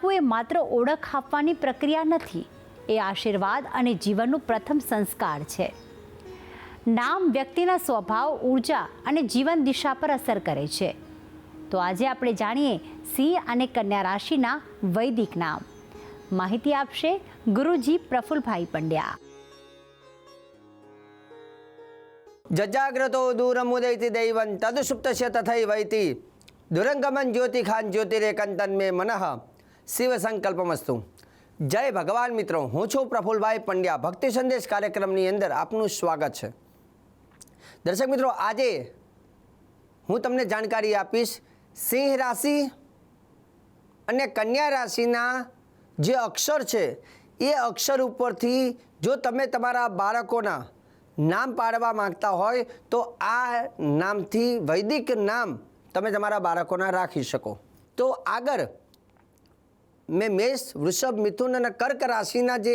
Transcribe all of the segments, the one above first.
રાખવું એ માત્ર ઓળખ આપવાની પ્રક્રિયા નથી, એ આશીર્વાદ અને જીવનનું પ્રથમ સંસ્કાર છે. નામ, વ્યક્તિના સ્વભાવ, ઊર્જા અને જીવન દિશા પર અસર કરે છે. તો આજે આપણે જાણીએ સિંહ અને કન્યા રાશિના વૈદિક નામ. માહિતી આપશે ગુરુજી પ્રફુલભાઈ પંડ્યા. જજાગ્રતો દૂરમુદૈતિ દૈવં તદસુપ્તસ્ય તથૈવૈતિ દુરંગમન જ્યોતિખાન જ્યોતિરેકંતન મે મનઃ. શિવ સંકલ્પમસ્તુ જય ભગવાન મિત્રો, હું છું પ્રફુલભાઈ પંડ્યા. ભક્તિ સંદેશ કાર્યક્રમની અંદર આપનું સ્વાગત છે. દર્શક મિત્રો, આજે હું તમને જાણકારી આપીશ સિંહ રાશિ અને કન્યા રાશિના જે અક્ષર છે, એ અક્ષર ઉપરથી જો તમે તમારા બાળકોના નામ પાડવા માંગતા હોય, તો આ નામથી વૈદિક નામ તમે તમારા બાળકોના રાખી શકો. તો આગળ મેં મેષ, વૃષભ, મિથુન અને કર્ક રાશિના જે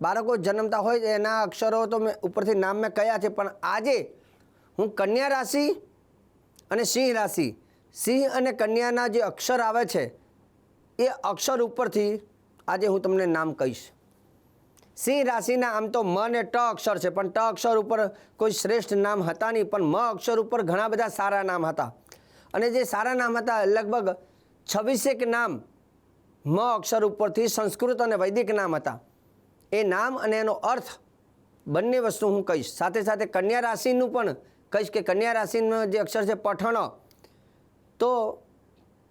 બાળકો જન્મતા હોય એના અક્ષરો તો મેં ઉપરથી નામ મેં કયા છે, પણ આજે હું કન્યા રાશિ અને સિંહ રાશિ. સિંહ અને કન્યાના જે અક્ષર આવે છે, એ અક્ષર ઉપરથી આજે હું તમને નામ કહીશ. સિંહ રાશિના આમ તો મ ને ટ અક્ષર છે, પણ ટ અક્ષર ઉપર કોઈ શ્રેષ્ઠ નામ હતા નહીં, પણ મ અક્ષર ઉપર ઘણા બધા સારા નામ હતા. અને જે સારા નામ હતા લગભગ છવ્વીસેક નામ મ અક્ષર ઉપરથી સંસ્કૃત અને વૈદિક નામ હતા. એ નામ અને એનો અર્થ બંને વસ્તુ હું કહીશ. સાથે સાથે કન્યા રાશિનું પણ કહીશ કે કન્યા રાશિનો જે અક્ષર છે પઠણ. તો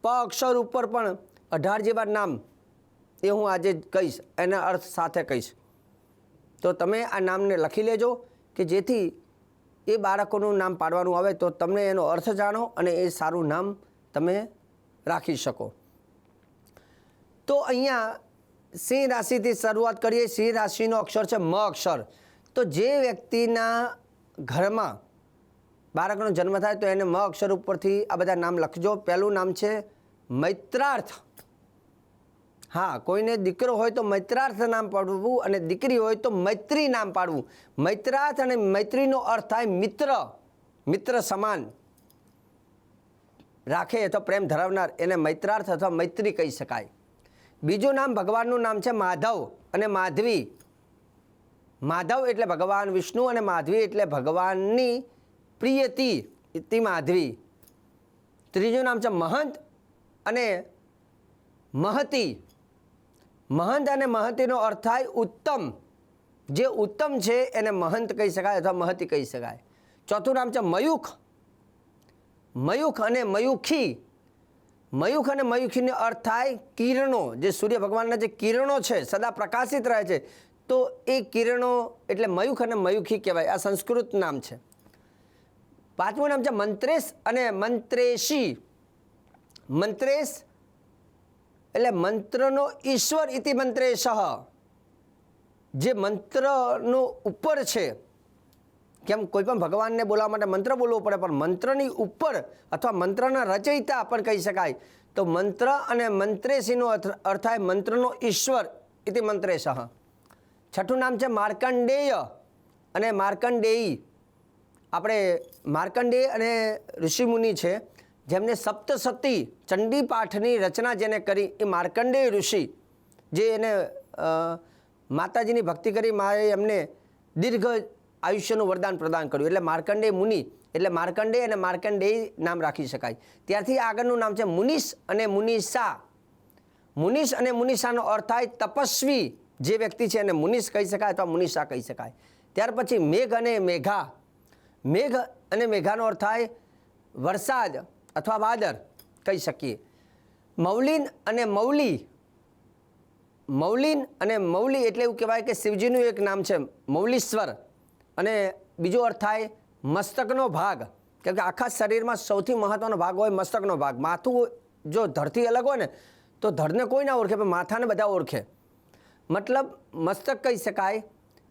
પ અક્ષર ઉપર પણ અઢાર જેવા નામ એ હું આજે કહીશ. એના અર્થ સાથે કહીશ. તો તમે આ નામને લખી લેજો કે જેથી એ બાળકોનું નામ પાડવાનું આવે તો તમને એનો અર્થ જાણો અને એ સારું નામ તમે રાખી શકો. તો અહીંયા સિંહ રાશિથી શરૂઆત કરીએ. સિંહ રાશિનો અક્ષર છે મ અક્ષર. તો જે વ્યક્તિના ઘરમાં બાળકનો જન્મ થાય તો એને મ અક્ષર ઉપરથી આ બધા નામ લખજો. પહેલું નામ છે મૈત્રાર્થ. હા, કોઈને દીકરો હોય તો મૈત્રાર્થ નામ પાડવું અને દીકરી હોય તો મૈત્રી નામ પાડવું. મૈત્રાર્થ અને મૈત્રીનો અર્થ થાય મિત્ર. મિત્ર સમાન. રાખે અથવા પ્રેમ ધરાવનાર. એને મૈત્રાર્થ અથવા મૈત્રી કહી શકાય. બીજું નામ ભગવાનનું નામ છે માધવ અને માધવી. માધવ એટલે ભગવાન વિષ્ણુ અને માધવી એટલે ભગવાનની પ્રિયતી ઇતિ માધવી. ત્રીજું નામ છે મહંત અને મહતી. મહંત અને મહતીનો અર્થ થાય ઉત્તમ. જે ઉત્તમ છે એને મહંત કહી શકાય અથવા મહતી કહી શકાય. ચોથું નામ છે મયુખ. મયુખ અને મયુખી. મયુખ અને મયુખીનો અર્થ થાય કિરણો. જે સૂર્ય ભગવાનના જે કિરણો છે, સદા પ્રકાશિત રહે છે. તો એ કિરણો એટલે મયુખ અને મયુખી કહેવાય. આ સંસ્કૃત નામ છે. પાંચમું નામ છે મંત્રેશ અને મંત્રેશી. મંત્રેશ એટલે મંત્રનો ઈશ્વર ઇતિ મંત્રેશ. જે મંત્રનો ઉપર છે કેમ કોઈ પણ ભગવાનને બોલાવવા માટે મંત્ર બોલવો પડે, પણ મંત્રની ઉપર અથવા મંત્રના રચયિતા પણ કહી શકાય. તો મંત્ર અને મંત્રેશીનો અર્થ થાય મંત્રનો ઈશ્વર ઇતિ મંત્રેશ. છઠ્ઠું નામ છે માર્કંડેય અને માર્કંડેયી. આપણે માર્કંડેય અને ઋષિમુનિ છે, જેમને સપ્તસતી ચંડી પાઠની રચના જેને કરી એ માર્કંડેય ઋષિ, જે એને માતાજીની ભક્તિ કરી, માએ એમને દીર્ઘ આયુષ્યનું વરદાન પ્રદાન કર્યું. એટલે માર્કંડેય મુનિ, એટલે માર્કંડેય અને માર્કંડેય નામ રાખી શકાય. ત્યારથી આગળનું નામ છે મુનિશ અને મુનિષા મુનિશ અને મુનિષાનો અર્થ થાય તપસ્વી. જે વ્યક્તિ છે એને મુનિશ કહી શકાય અથવા મુનિષા કહી શકાય. ત્યાર પછી મેઘ અને મેઘા. મેઘ અને મેઘાનો અર્થ થાય વરસાદ અથવા વાદળ કહી શકીએ. મૌલિન અને મૌલી. મૌલિન અને મૌલી એટલે એવું કહેવાય કે શિવજીનું એક નામ છે મૌલીશ્વર. અને બીજો અર્થ થાય મસ્તકનો ભાગ. કેમ કે આખા શરીરમાં સૌથી મહત્ત્વનો ભાગ હોય મસ્તકનો ભાગ. માથું જો ધરથી અલગ હોય ને, તો ધરને કોઈ ના ઓળખે, પણ માથાને બધા ઓળખે. મતલબ મસ્તક કહી શકાય.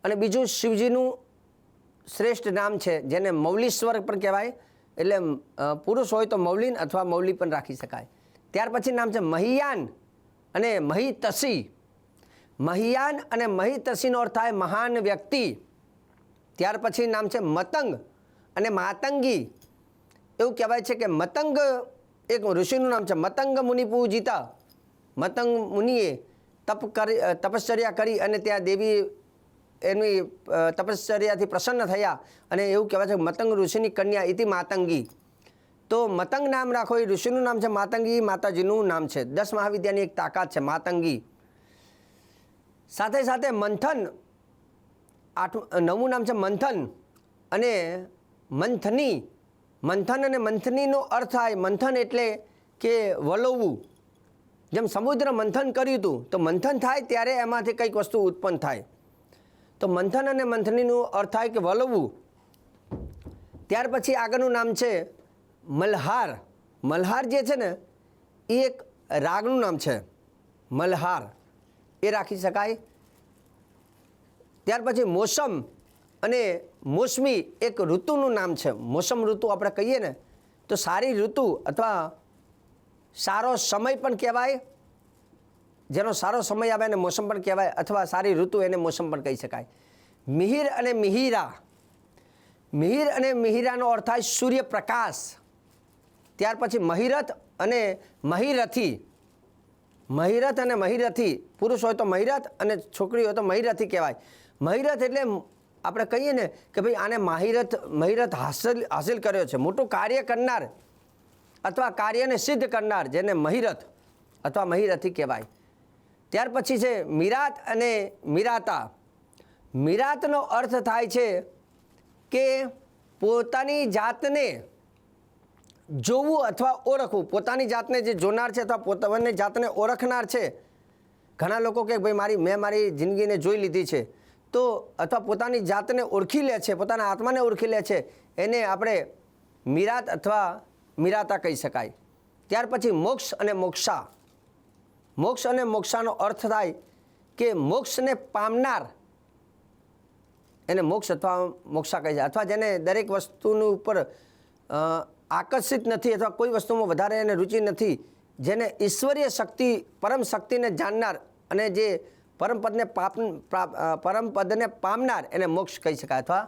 અને બીજું શિવજીનું શ્રેષ્ઠ નામ છે, જેને મૌલીશ્વર પણ કહેવાય. એટલે પુરુષ હોય તો મૌલિન અથવા મૌલી પણ રાખી શકાય. ત્યાર પછી નામ છે મહિયાન અને મહિતસી. મહિયાન અને મહિતસીનો અર્થ થાય મહાન વ્યક્તિ. ત્યાર પછી નામ છે મતંગ અને માતંગી. એવું કહેવાય છે કે મતંગ, એક ઋષિનું નામ છે મતંગ મુનિ પૂજિતા મતંગ મુનિએ તપ કરી તપશ્ચર્યા કરી અને ત્યાં દેવી એની તપશ્ચર્યાથી પ્રસન્ન થયા અને એવું કહેવાય છે મતંગ ઋષિની કન્યા ઇતિ માતંગી. તો મતંગ નામ રાખો, એ ઋષિનું નામ છે માતંગી, માતાજીનું નામ છે. દસ મહાવિદ્યાની એક તાકાત છે માતંગી. સાથે સાથે મંથન આઠ નવમું નામ છે મંથન. અને મંથની, મંથન અને મંથનીનો અર્થ થાય મંથન એટલે કે વલોવવું. જેમ સમુદ્ર મંથન કર્યું હતું, તો મંથન થાય ત્યારે એમાંથી કંઈક વસ્તુ ઉત્પન્ન થાય. તો મંથન અને મંથનીનો અર્થ થાય કે વલવવું. ત્યાર પછી આગળનું નામ છે મલ્હાર. મલ્હાર જે છે ને, એ એક રાગનું નામ છે. મલ્હાર. એ રાખી શકાય. ત્યાર પછી મોસમ અને મોસમી એક ઋતુનું નામ છે. મોસમ ઋતુ આપણે કહીએ ને, તો સારી ઋતુ અથવા સારો સમય પણ કહેવાય. જેનો સારો સમય આવે એને મોસમ પણ કહેવાય અથવા સારી ઋતુ એને મોસમ પણ કહી શકાય. મિહિર અને મિહિરા. મિહિર અને મિહિરાનો અર્થ થાય સૂર્યપ્રકાશ. ત્યાર પછી મહિરથ અને મહિરથી. મહિરથ અને મહિરથી. પુરુષ હોય તો મહિરથ અને છોકરી હોય તો મહિરથી કહેવાય. મહિરથ એટલે આપણે કહીએ ને કે ભાઈ આને માહિરથ, મહિરથ હાસિલ હાસિલ કર્યો છે. મોટું કાર્ય કરનાર અથવા કાર્યને સિદ્ધ કરનાર જેને મહિરથ અથવા મહિરથી કહેવાય. ત્યાર પછી છે મિરાત અને મિરાતા. મિરાતનો અર્થ થાય છે કે પોતાની જાતને જોવું અથવા ઓળખવું. પોતાની જાતને જે જોનાર છે અથવા પોતાની જાતને ઓળખનાર છે. ઘણા લોકો કે ભાઈ મારી, મેં મારી જિંદગીને જોઈ લીધી છે. તો અથવા પોતાની જાતને ઓળખી લે છે, પોતાના આત્માને ઓળખી લે છે, એને આપણે મિરાત અથવા મિરાતા કહી શકાય. ત્યાર પછી મોક્ષ અને મોક્ષા. મોક્ષ અને મોક્ષાનો અર્થ થાય કે મોક્ષને પામનાર. એને મોક્ષ અથવા મોક્ષા કહે છે. અથવા જેને દરેક વસ્તુની ઉપર આકર્ષિત નથી અથવા કોઈ વસ્તુમાં વધારે એને રુચિ નથી, જેને ઈશ્વરીય શક્તિ, પરમ શક્તિને જાણનાર અને જે પરમપદને પાપ પરમપદને પામનાર એને મોક્ષ કહી શકાય અથવા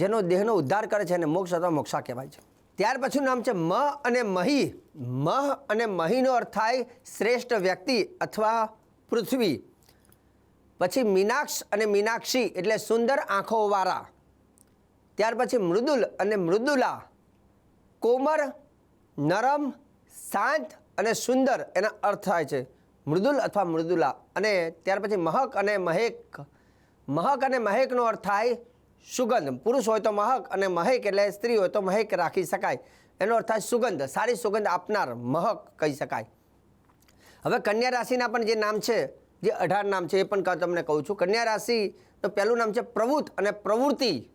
જેનો દેહનો ઉદ્ધાર કરે છે એને મોક્ષ અથવા મોક્ષા કહેવાય છે. ત્યાર પછીનું નામ છે મ અને મહી. મહ અને મહીનો અર્થ થાય શ્રેષ્ઠ વ્યક્તિ અથવા પૃથ્વી. પછી મીનાક્ષ અને મીનાક્ષી એટલે સુંદર આંખોવાળા. ત્યાર પછી મૃદુલ અને મૃદુલા. કોમર, નરમ, શાંત અને સુંદર એના અર્થ થાય છે. મૃદુલ અથવા મૃદુલા. અને ત્યાર પછી મહક અને મહેક. મહક અને મહેકનો અર્થ થાય સુગંધ. પુરુષ હોય તો મહક અને મહેક એટલે સ્ત્રી હોય તો મહેક રાખી શકાય. એનો અર્થ થાય સુગંધ. સારી સુગંધ આપનાર મહક કહી શકાય. હવે કન્યા રાશિના પણ જે નામ છે, જે અઢાર નામ છે, એ પણ તમને કહું છું. કન્યા રાશિનું પહેલું નામ છે પ્રવૃત્ત અને પ્રવૃત્તિ.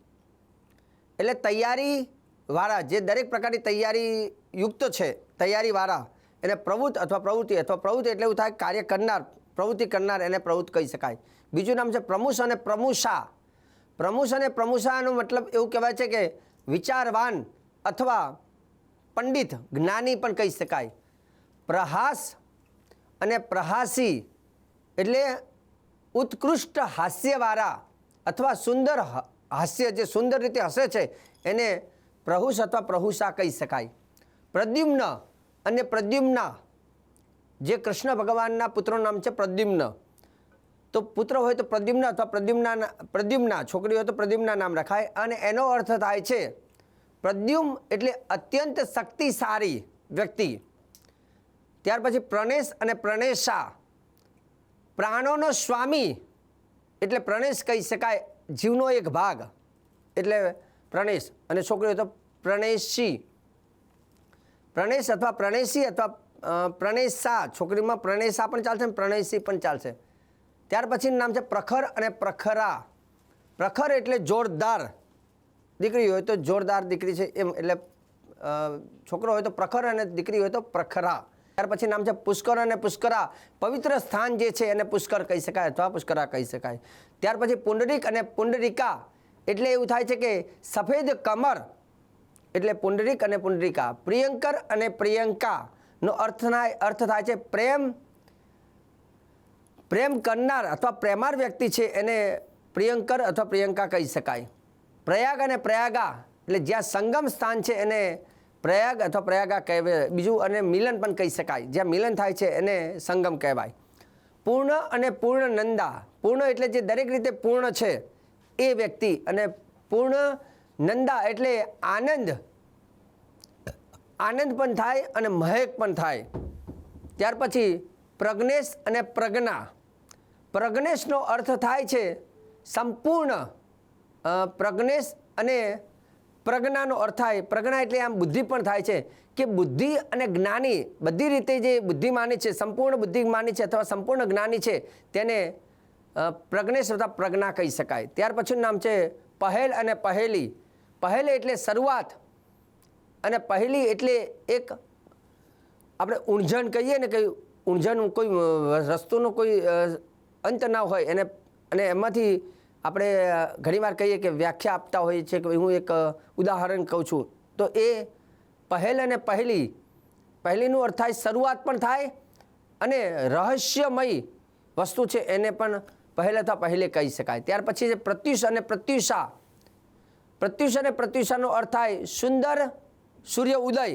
એટલે તૈયારી વાળા, જે દરેક પ્રકારની તૈયારી યુક્ત છે, તૈયારી એને પ્રવૃત્ત અથવા પ્રવૃત્તિ અથવા પ્રવૃત્તિ એટલે એવું થાય કાર્ય કરનાર, પ્રવૃત્તિ કરનાર એને પ્રવૃત્ત કહી શકાય. બીજું નામ છે પ્રમુષ અને પ્રમુષા. પ્રમુષ અને પ્રમુષાનો મતલબ એવું કહેવાય છે કે વિચારવાન અથવા પંડિત, જ્ઞાની પણ કહી શકાય. પ્રહાસ અને પ્રહાસી એટલે ઉત્કૃષ્ટ હાસ્યવાળા અથવા સુંદર હાસ્ય જે સુંદર રીતે હસે છે, એને પ્રહુષ અથવા પ્રહુષા કહી શકાય. પ્રદ્યુમ્ન અને પ્રદ્યુમ્ના. જે કૃષ્ણ ભગવાનના પુત્રનું નામ છે પ્રદ્યુમ્ન. તો પુત્ર હોય તો પ્રદ્યુમ્ન અથવા પ્રદ્યુમ્ના પ્રદ્યુમ્ના, છોકરી હોય તો પ્રદ્યુમ્ના નામ રખાય. અને એનો અર્થ થાય છે, પ્રદ્યુમ એટલે અત્યંત શક્તિશાળી વ્યક્તિ. ત્યાર પછી પ્રણેશ અને પ્રણેશા. પ્રાણોનો સ્વામી એટલે પ્રણેશ કહી શકાય, જીવનો એક ભાગ. એટલે પ્રણેશ અને છોકરી હોય તો પ્રણેશી. પ્રણેશ અથવા પ્રણેશી અથવા પ્રણેશા. છોકરીમાં પ્રણેશા પણ ચાલશે ને પ્રણેશી પણ ચાલશે. ત્યાર પછીનું નામ છે પ્રખર અને પ્રખરા. પ્રખર એટલે જોરદાર. દીકરી હોય તો જોરદાર દીકરી છે એમ, એટલે છોકરો હોય તો પ્રખર અને દીકરી હોય તો પ્રખરા. ત્યાર પછી નામ છે પુષ્કર અને પુષ્કરા. પવિત્ર સ્થાન જે છે એને પુષ્કર કહી શકાય અથવા પુષ્કરા કહી શકાય. ત્યાર પછી પુંડરીક અને પુંડરિકા. એટલે એવું થાય છે કે સફેદ કમર એટલે પુંડરીક અને પુંડરિકા. પ્રિયંકર અને પ્રિયંકાનો અર્થ થાય અર્થ થાય છે પ્રેમ. પ્રેમ કરનાર અથવા પ્રેમાર વ્યક્તિ છે એને પ્રિયંકર અથવા પ્રિયંકા કહી શકાય. પ્રયાગ અને પ્રયાગા એટલે જ્યાં સંગમ સ્થાન છે એને પ્રયાગ અથવા પ્રયાગા કહેવાય બીજું અને મિલન પણ કહી શકાય. જ્યાં મિલન થાય છે એને સંગમ કહેવાય. પૂર્ણ અને પૂર્ણ નંદા. પૂર્ણ એટલે જે દરેક રીતે પૂર્ણ છે એ વ્યક્તિ અને પૂર્ણ નંદા એટલે આનંદ. આનંદ પણ થાય અને મહેક પણ થાય. ત્યાર પછી પ્રજ્ઞેશ અને પ્રજ્ઞા. પ્રજ્ઞેશનો અર્થ થાય છે સંપૂર્ણ. પ્રજ્ઞેશ અને પ્રજ્ઞાનો અર્થ થાય. પ્રજ્ઞા એટલે આમ બુદ્ધિ પણ થાય છે કે બુદ્ધિ અને જ્ઞાની બધી રીતે જે બુદ્ધિ માની છે, સંપૂર્ણ બુદ્ધિ માની છે અથવા સંપૂર્ણ જ્ઞાની છે તેને પ્રજ્ઞેશ અથવા પ્રજ્ઞા કહી શકાય. ત્યાર પછીનું નામ છે પહેલ અને પહેલી. પહેલ એટલે શરૂઆત અને પહેલી એટલે એક આપણે ઊંઝણ કહીએ ને કે ઊંઝણ કોઈ રસ્તોનો કોઈ અંત ના હોય એને, અને એમાંથી આપણે ઘણીવાર કહીએ કે વ્યાખ્યા આપતા હોઈએ છીએ કે હું એક ઉદાહરણ કહું છું. તો એ પહેલ અને પહેલી, પહેલીનું અર્થ થાય શરૂઆત પણ થાય અને રહસ્યમય વસ્તુ છે એને પણ પહેલ અથવા પહેલે કહી શકાય. ત્યાર પછી છે પ્રત્યુષ અને પ્રત્યુષા પ્રત્યુષ અને પ્રત્યુષાનો અર્થ થાય સુંદર સૂર્ય ઉદય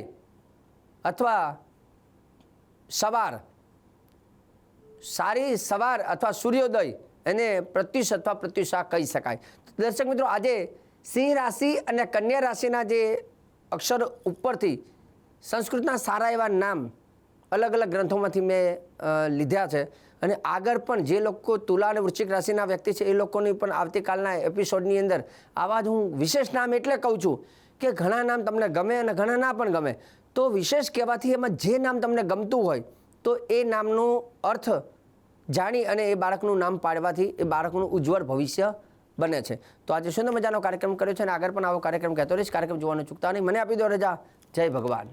અથવા સવાર. સારી સવાર અથવા સૂર્યોદય એને પ્રત્યુષ અથવા પ્રત્યુષા કહી શકાય. દર્શક મિત્રો, આજે સિંહ રાશિ અને કન્યા રાશિના જે અક્ષર ઉપરથી સંસ્કૃતના સારા એવા નામ અલગ અલગ ગ્રંથોમાંથી મેં લીધા છે. અને આગળ પણ જે લોકો તુલા અને વૃશ્ચિક રાશિના વ્યક્તિ છે, એ લોકોની પણ આવતીકાલના એપિસોડની અંદર આવા જ હું વિશેષ નામ એટલે કહું છું કે ઘણા નામ તમને ગમે અને ઘણા ના પણ ગમે. તો વિશેષ કહેવાથી એમાં જે નામ તમને ગમતું હોય, તો એ નામનો અર્થ જાણી અને એ બાળકનું નામ પાડવાથી એ બાળકનું ઉજ્જવળ ભવિષ્ય બને છે. તો આજે સુંદર મજાનો કાર્યક્રમ કર્યો છે અને આગળ પણ આવો કાર્યક્રમ કહેતો રહીશ. કાર્યક્રમ જોવાનું ચૂકતા નહીં. મને આપી દો રજા. જય ભગવાન.